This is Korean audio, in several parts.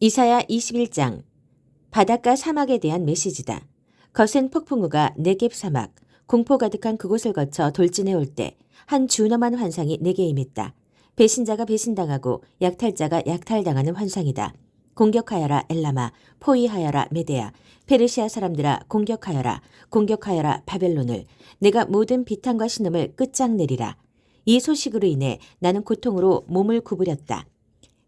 이사야 21장 바닷가 사막에 대한 메시지다. 거센 폭풍우가 네겝 사막, 공포 가득한 그곳을 거쳐 돌진해 올 때 한 준엄한 환상이 내게 임했다. 배신자가 배신당하고 약탈자가 약탈당하는 환상이다. 공격하여라 엘라마, 포위하여라 메데야, 페르시아 사람들아 공격하여라, 공격하여라 바벨론을, 내가 모든 비탄과 신음을 끝장내리라. 이 소식으로 인해 나는 고통으로 몸을 구부렸다.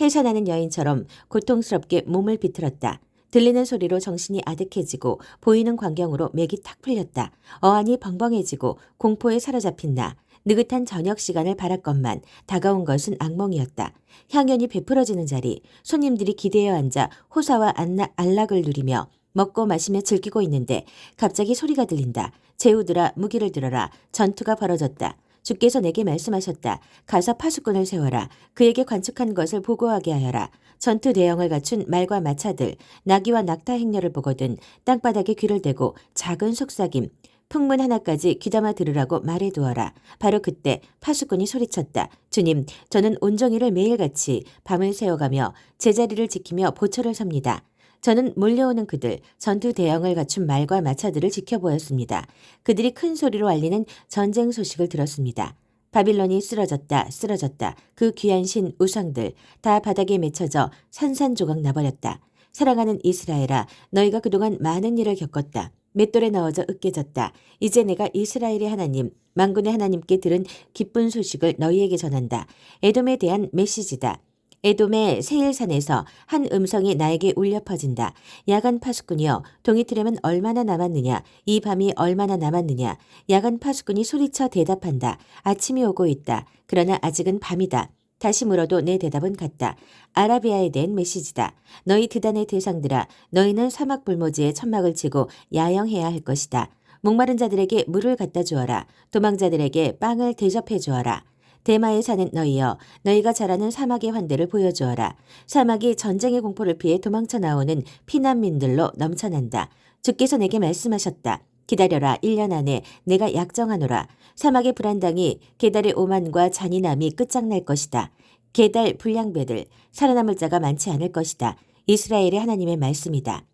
해산하는 여인처럼 고통스럽게 몸을 비틀었다. 들리는 소리로 정신이 아득해지고 보이는 광경으로 맥이 탁 풀렸다. 어안이 벙벙해지고 공포에 사로잡힌 나. 느긋한 저녁 시간을 바랐건만 다가온 것은 악몽이었다. 향연이 베풀어지는 자리, 손님들이 기대어 앉아 호사와 안락, 안락을 누리며 먹고 마시며 즐기고 있는데 갑자기 소리가 들린다. 제우들아 무기를 들어라. 전투가 벌어졌다. 주께서 내게 말씀하셨다. 가서 파수꾼을 세워라. 그에게 관측한 것을 보고하게 하여라. 전투 대형을 갖춘 말과 마차들, 나귀와 낙타 행렬을 보거든 땅바닥에 귀를 대고 작은 속삭임, 풍문 하나까지 귀담아 들으라고 말해두어라. 바로 그때 파수꾼이 소리쳤다. 주님, 저는 온종일을 매일같이 밤을 새워가며 제자리를 지키며 보초를 섭니다. 저는 몰려오는 그들, 전투 대형을 갖춘 말과 마차들을 지켜보았습니다. 그들이 큰 소리로 알리는 전쟁 소식을 들었습니다. 바빌론이 쓰러졌다, 쓰러졌다. 그 귀한 신 우상들 다 바닥에 맺혀져 산산조각 나버렸다. 사랑하는 이스라엘아, 너희가 그동안 많은 일을 겪었다. 맷돌에 넣어져 으깨졌다. 이제 내가 이스라엘의 하나님, 만군의 하나님께 들은 기쁜 소식을 너희에게 전한다. 에돔에 대한 메시지다. 에돔의 세일산에서 한 음성이 나에게 울려 퍼진다. 야간 파수꾼이여, 동이틀에면 얼마나 남았느냐? 이 밤이 얼마나 남았느냐? 야간 파수꾼이 소리쳐 대답한다. 아침이 오고 있다. 그러나 아직은 밤이다. 다시 물어도 내 대답은 같다. 아라비아에 대한 메시지다. 너희 드단의 대상들아, 너희는 사막 불모지에 천막을 치고 야영해야 할 것이다. 목마른 자들에게 물을 갖다 주어라. 도망자들에게 빵을 대접해 주어라. 대마에 사는 너희여, 너희가 잘하는 사막의 환대를 보여주어라. 사막이 전쟁의 공포를 피해 도망쳐 나오는 피난민들로 넘쳐난다. 주께서 내게 말씀하셨다. 기다려라. 1년 안에 내가 약정하노라. 사막의 불안당이 계달의 오만과 잔인함이 끝장날 것이다. 계달 불량배들 살아남을 자가 많지 않을 것이다. 이스라엘의 하나님의 말씀이다.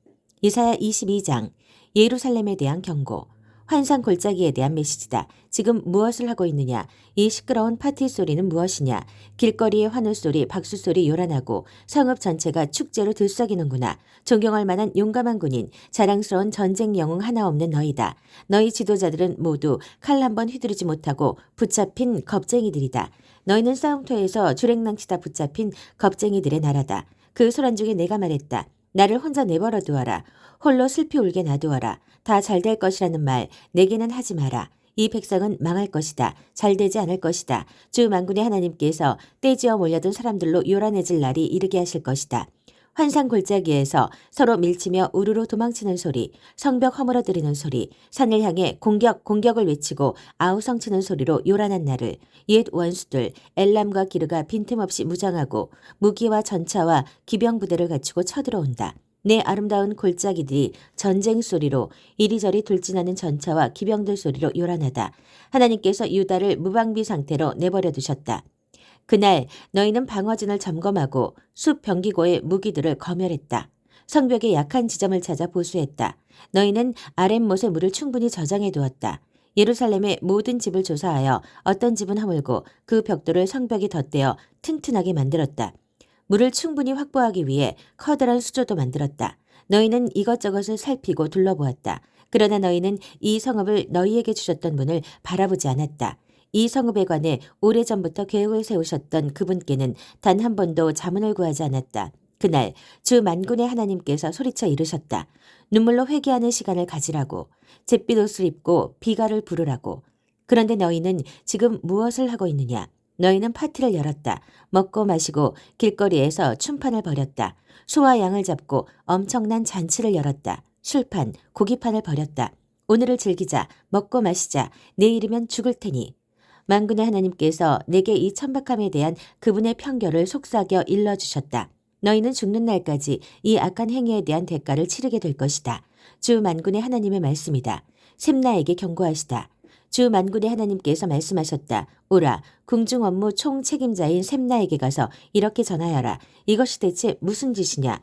이사야 22장 예루살렘에 대한 경고 환상 골짜기에 대한 메시지다. 지금 무엇을 하고 있느냐? 이 시끄러운 파티 소리는 무엇이냐? 길거리의 환호 소리, 박수 소리 요란하고 성읍 전체가 축제로 들썩이는구나. 존경할 만한 용감한 군인, 자랑스러운 전쟁 영웅 하나 없는 너희다. 너희 지도자들은 모두 칼 한 번 휘두르지 못하고 붙잡힌 겁쟁이들이다. 너희는 싸움터에서 주랭랑치다 붙잡힌 겁쟁이들의 나라다. 그 소란 중에 내가 말했다. 나를 혼자 내버려 두어라. 홀로 슬피 울게 놔두어라. 다 잘 될 것이라는 말 내게는 하지 마라. 이 백성은 망할 것이다. 잘 되지 않을 것이다. 주 만군의 하나님께서 떼지어 몰려든 사람들로 요란해질 날이 이르게 하실 것이다. 환상 골짜기에서 서로 밀치며 우르르 도망치는 소리, 성벽 허물어뜨리는 소리, 산을 향해 공격, 공격을 외치고 아우성치는 소리로 요란한 날을 옛 원수들 엘람과 기르가 빈틈없이 무장하고 무기와 전차와 기병 부대를 갖추고 쳐들어온다. 내 아름다운 골짜기들이 전쟁 소리로 이리저리 돌진하는 전차와 기병들 소리로 요란하다. 하나님께서 유다를 무방비 상태로 내버려 두셨다. 그날 너희는 방어진을 점검하고 숲 병기고의 무기들을 검열했다. 성벽의 약한 지점을 찾아 보수했다. 너희는 아랫못에 물을 충분히 저장해 두었다. 예루살렘의 모든 집을 조사하여 어떤 집은 허물고 그 벽돌을 성벽에 덧대어 튼튼하게 만들었다. 물을 충분히 확보하기 위해 커다란 수조도 만들었다. 너희는 이것저것을 살피고 둘러보았다. 그러나 너희는 이 성읍을 너희에게 주셨던 분을 바라보지 않았다. 이 성읍에 관해 오래전부터 계획을 세우셨던 그분께는 단 한 번도 자문을 구하지 않았다. 그날 주 만군의 하나님께서 소리쳐 이르셨다. 눈물로 회개하는 시간을 가지라고 잿빛 옷을 입고 비가를 부르라고 그런데 너희는 지금 무엇을 하고 있느냐? 너희는 파티를 열었다. 먹고 마시고 길거리에서 춤판을 벌였다. 소와 양을 잡고 엄청난 잔치를 열었다. 술판, 고기판을 벌였다. 오늘을 즐기자, 먹고 마시자, 내일이면 죽을 테니. 만군의 하나님께서 내게 이 천박함에 대한 그분의 편결을 속삭여 일러주셨다. 너희는 죽는 날까지 이 악한 행위에 대한 대가를 치르게 될 것이다. 주 만군의 하나님의 말씀이다. 샘나에게 경고하시다. 주 만군의 하나님께서 말씀하셨다. 오라 궁중 업무 총 책임자인 샘나에게 가서 이렇게 전하여라. 이것이 대체 무슨 짓이냐.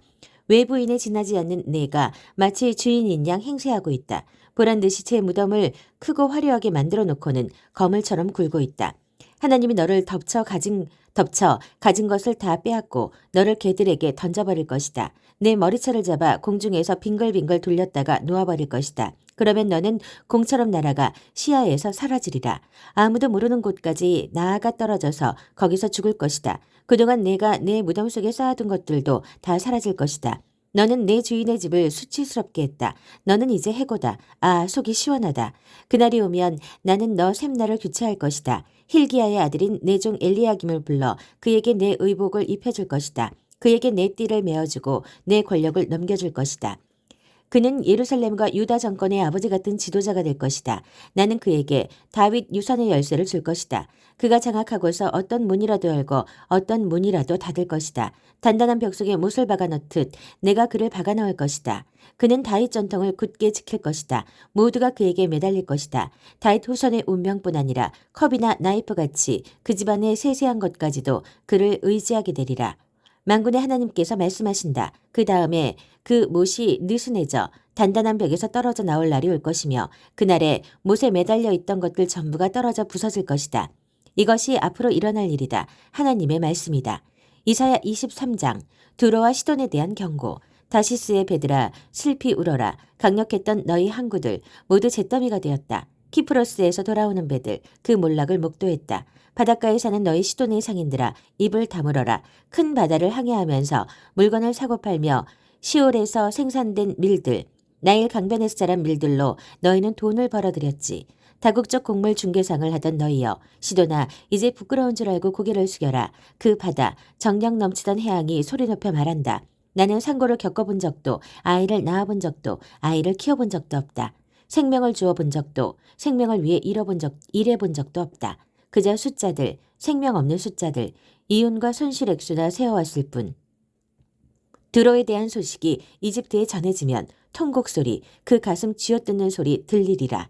외부인에 지나지 않는 내가 마치 주인인 양 행세하고 있다. 보란 듯이 제 무덤을 크고 화려하게 만들어 놓고는 거물처럼 굴고 있다. 하나님이 너를 덮쳐 가진 덮쳐 가진 것을 다 빼앗고 너를 개들에게 던져버릴 것이다. 내 머리채를 잡아 공중에서 빙글빙글 돌렸다가 놓아버릴 것이다. 그러면 너는 공처럼 날아가 시야에서 사라지리라. 아무도 모르는 곳까지 나아가 떨어져서 거기서 죽을 것이다. 그동안 내가 내 무덤 속에 쌓아둔 것들도 다 사라질 것이다. 너는 내 주인의 집을 수치스럽게 했다. 너는 이제 해고다. 아, 속이 시원하다. 그날이 오면 나는 너 샘나를 교체할 것이다. 힐기야의 아들인 내종 엘리야김을 불러 그에게 내 의복을 입혀줄 것이다. 그에게 내 띠를 메어주고 내 권력을 넘겨줄 것이다. 그는 예루살렘과 유다 정권의 아버지 같은 지도자가 될 것이다. 나는 그에게 다윗 유산의 열쇠를 줄 것이다. 그가 장악하고서 어떤 문이라도 열고 어떤 문이라도 닫을 것이다. 단단한 벽 속에 못을 박아 넣듯 내가 그를 박아 넣을 것이다. 그는 다윗 전통을 굳게 지킬 것이다. 모두가 그에게 매달릴 것이다. 다윗 후손의 운명뿐 아니라 컵이나 나이프 같이 그 집안의 세세한 것까지도 그를 의지하게 되리라. 만군의 하나님께서 말씀하신다. 그 다음에 그 못이 느슨해져 단단한 벽에서 떨어져 나올 날이 올 것이며 그날에 못에 매달려 있던 것들 전부가 떨어져 부서질 것이다. 이것이 앞으로 일어날 일이다. 하나님의 말씀이다. 이사야 23장 두로와 시돈에 대한 경고 다시스의 베드라 슬피 울어라 강력했던 너희 항구들 모두 잿더미가 되었다. 키프로스에서 돌아오는 배들 그 몰락을 목도했다. 바닷가에 사는 너희 시돈의 상인들아 입을 다물어라. 큰 바다를 항해하면서 물건을 사고 팔며 시올에서 생산된 밀들 나일 강변에서 자란 밀들로 너희는 돈을 벌어들였지. 다국적 곡물 중개상을 하던 너희여 시도나 이제 부끄러운 줄 알고 고개를 숙여라. 그 바다 정력 넘치던 해양이 소리 높여 말한다. 나는 상고를 겪어본 적도 아이를 낳아본 적도 아이를 키워본 적도 없다. 생명을 주어 본 적도 생명을 위해 잃어본 적 일해 본 적도 없다. 그저 숫자들 생명 없는 숫자들 이윤과 손실 액수나 세워왔을 뿐. 드로에 대한 소식이 이집트에 전해지면 통곡 소리, 그 가슴 쥐어뜯는 소리 들리리라.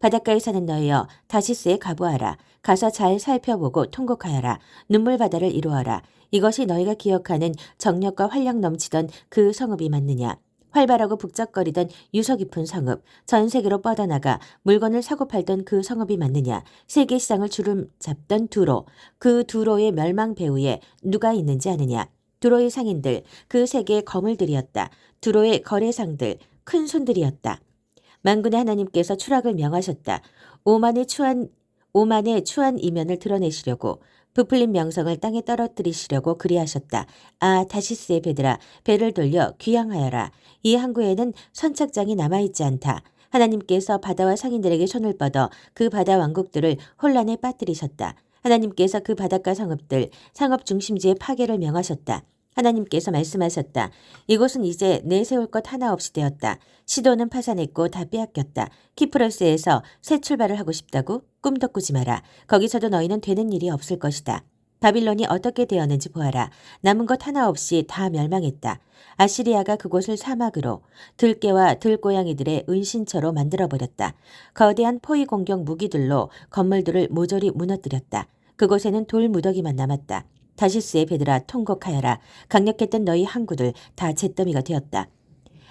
바닷가에 사는 너희여 다시스에 가보아라. 가서 잘 살펴보고 통곡하여라. 눈물 바다를 이루어라. 이것이 너희가 기억하는 정력과 활력 넘치던 그 성읍이 맞느냐. 활발하고 북적거리던 유서 깊은 성읍, 전 세계로 뻗어나가 물건을 사고 팔던 그 성읍이 맞느냐, 세계 시장을 주름 잡던 두로, 그 두로의 멸망 배후에 누가 있는지 아느냐. 두로의 상인들, 그 세계의 거물들이었다. 두로의 거래상들, 큰 손들이었다. 만군의 하나님께서 추락을 명하셨다. 오만의 추한 오만의 추한 이면을 드러내시려고 부풀린 명성을 땅에 떨어뜨리시려고 그리하셨다. 아 다시스의 배들아 배를 돌려 귀양하여라. 이 항구에는 선착장이 남아있지 않다. 하나님께서 바다와 상인들에게 손을 뻗어 그 바다 왕국들을 혼란에 빠뜨리셨다. 하나님께서 그 바닷가 성읍들, 상업 중심지의 파괴를 명하셨다. 하나님께서 말씀하셨다. 이곳은 이제 내세울 것 하나 없이 되었다. 시도는 파산했고 다 빼앗겼다. 키프로스에서 새 출발을 하고 싶다고? 꿈도 꾸지 마라. 거기서도 너희는 되는 일이 없을 것이다. 바빌론이 어떻게 되었는지 보아라. 남은 것 하나 없이 다 멸망했다. 아시리아가 그곳을 사막으로 들깨와 들고양이들의 은신처로 만들어버렸다. 거대한 포위 공격 무기들로 건물들을 모조리 무너뜨렸다. 그곳에는 돌 무더기만 남았다. 다시스의 배들아 통곡하여라. 강력했던 너희 항구들 다 잿더미가 되었다.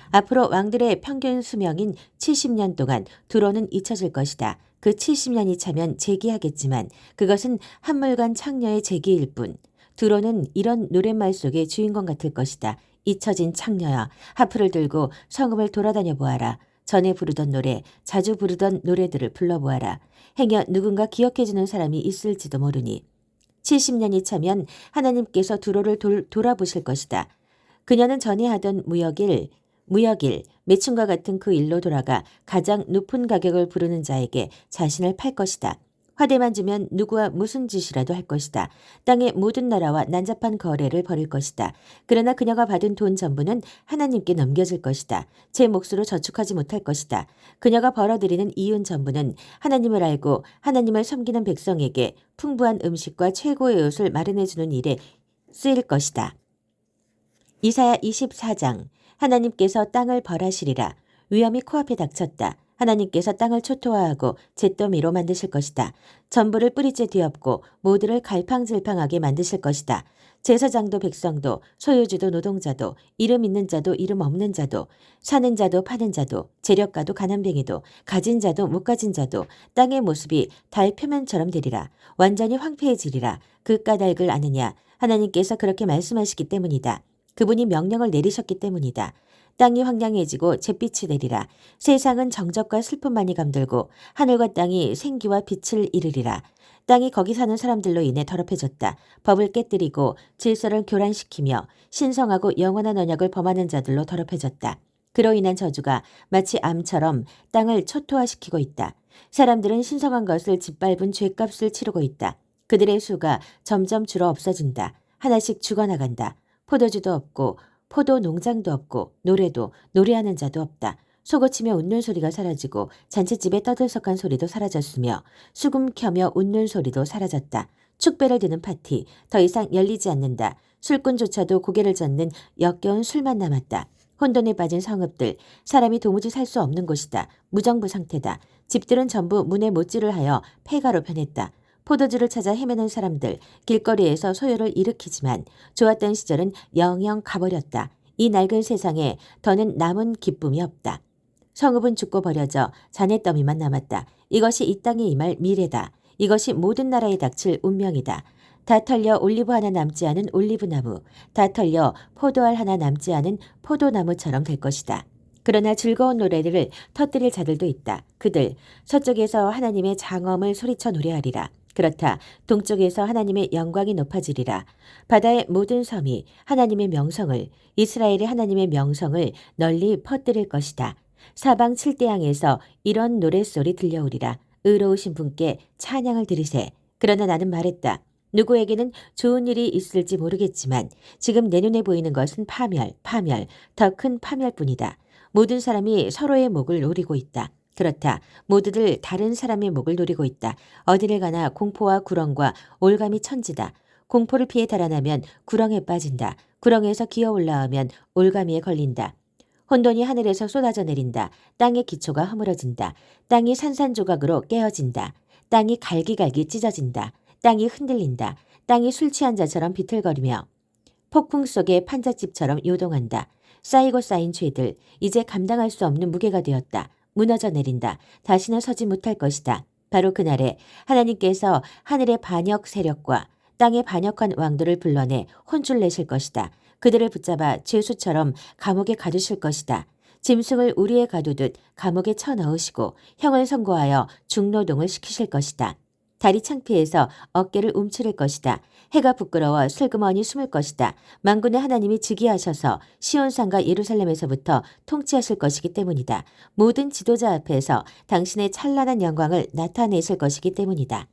앞으로 왕들의 평균 수명인 70년 동안 두로는 잊혀질 것이다. 그 70년이 차면 재기하겠지만 그것은 한물간 창녀의 재기일 뿐. 두로는 이런 노랫말 속의 주인공 같을 것이다. 잊혀진 창녀야. 하프를 들고 성음을 돌아다녀 보아라. 전에 부르던 노래, 자주 부르던 노래들을 불러보아라. 행여 누군가 기억해주는 사람이 있을지도 모르니. 70년이 차면 하나님께서 두로를 돌, 돌아보실 것이다. 그녀는 전에 하던 무역일, 무역일, 매춘과 같은 그 일로 돌아가 가장 높은 가격을 부르는 자에게 자신을 팔 것이다. 화대만 주면 누구와 무슨 짓이라도 할 것이다. 땅의 모든 나라와 난잡한 거래를 벌일 것이다. 그러나 그녀가 받은 돈 전부는 하나님께 넘겨질 것이다. 제 몫으로 저축하지 못할 것이다. 그녀가 벌어들이는 이윤 전부는 하나님을 알고 하나님을 섬기는 백성에게 풍부한 음식과 최고의 옷을 마련해주는 일에 쓰일 것이다. 이사야 24장 하나님께서 땅을 벌하시리라. 위험이 코앞에 닥쳤다. 하나님께서 땅을 초토화하고 잿더미로 만드실 것이다. 전부를 뿌리째 뒤엎고 모두를 갈팡질팡하게 만드실 것이다. 제사장도 백성도 소유주도 노동자도 이름 있는 자도 이름 없는 자도 사는 자도 파는 자도 재력가도 가난뱅이도 가진 자도 못 가진 자도 땅의 모습이 달 표면처럼 되리라 완전히 황폐해지리라 그 까닭을 아느냐 하나님께서 그렇게 말씀하시기 때문이다. 그분이 명령을 내리셨기 때문이다. 땅이 황량해지고 잿빛이 내리라. 세상은 정적과 슬픔만이 감돌고 하늘과 땅이 생기와 빛을 이르리라. 땅이 거기 사는 사람들로 인해 더럽혀졌다. 법을 깨뜨리고 질서를 교란시키며 신성하고 영원한 언약을 범하는 자들로 더럽혀졌다. 그로 인한 저주가 마치 암처럼 땅을 초토화시키고 있다. 사람들은 신성한 것을 짓밟은 죄값을 치르고 있다. 그들의 수가 점점 줄어 없어진다. 하나씩 죽어나간다. 포도주도 없고 포도 농장도 없고 노래도 노래하는 자도 없다. 속어치며 웃는 소리가 사라지고 잔치집에 떠들썩한 소리도 사라졌으며 수금 켜며 웃는 소리도 사라졌다. 축배를 드는 파티 더 이상 열리지 않는다. 술꾼조차도 고개를 젓는 역겨운 술만 남았다. 혼돈에 빠진 성읍들 사람이 도무지 살 수 없는 곳이다. 무정부 상태다. 집들은 전부 문에 못질을 하여 폐가로 변했다. 포도주를 찾아 헤매는 사람들 길거리에서 소요를 일으키지만 좋았던 시절은 영영 가버렸다. 이 낡은 세상에 더는 남은 기쁨이 없다. 성읍은 죽고 버려져 잔해더미만 남았다. 이것이 이 땅에 임할 미래다. 이것이 모든 나라에 닥칠 운명이다. 다 털려 올리브 하나 남지 않은 올리브나무, 다 털려 포도알 하나 남지 않은 포도나무처럼 될 것이다. 그러나 즐거운 노래를 터뜨릴 자들도 있다. 그들 서쪽에서 하나님의 장엄을 소리쳐 노래하리라. 그렇다. 동쪽에서 하나님의 영광이 높아지리라. 바다의 모든 섬이 하나님의 명성을 이스라엘의 하나님의 명성을 널리 퍼뜨릴 것이다. 사방 칠대양에서 이런 노랫소리 들려오리라. 의로우신 분께 찬양을 드리세. 그러나 나는 말했다. 누구에게는 좋은 일이 있을지 모르겠지만 지금 내 눈에 보이는 것은 파멸, 파멸, 더 큰 파멸뿐이다. 모든 사람이 서로의 목을 노리고 있다. 그렇다. 모두들 다른 사람의 목을 노리고 있다. 어디를 가나 공포와 구렁과 올감이 천지다. 공포를 피해 달아나면 구렁에 빠진다. 구렁에서 기어 올라오면 올가미에 걸린다. 혼돈이 하늘에서 쏟아져 내린다. 땅의 기초가 허물어진다. 땅이 산산조각으로 깨어진다. 땅이 갈기갈기 찢어진다. 땅이 흔들린다. 땅이 술 취한 자처럼 비틀거리며 폭풍 속의 판잣집처럼 요동한다. 쌓이고 쌓인 죄들, 이제 감당할 수 없는 무게가 되었다. 무너져 내린다. 다시는 서지 못할 것이다. 바로 그날에 하나님께서 하늘의 반역 세력과 땅의 반역한 왕들을 불러내 혼쭐 내실 것이다. 그들을 붙잡아 죄수처럼 감옥에 가두실 것이다. 짐승을 우리에 가두듯 감옥에 쳐넣으시고 형을 선고하여 중노동을 시키실 것이다. 다리 창피해서 어깨를 움츠릴 것이다. 해가 부끄러워 슬그머니 숨을 것이다. 만군의 하나님이 즉위하셔서 시온산과 예루살렘에서부터 통치하실 것이기 때문이다. 모든 지도자 앞에서 당신의 찬란한 영광을 나타내실 것이기 때문이다.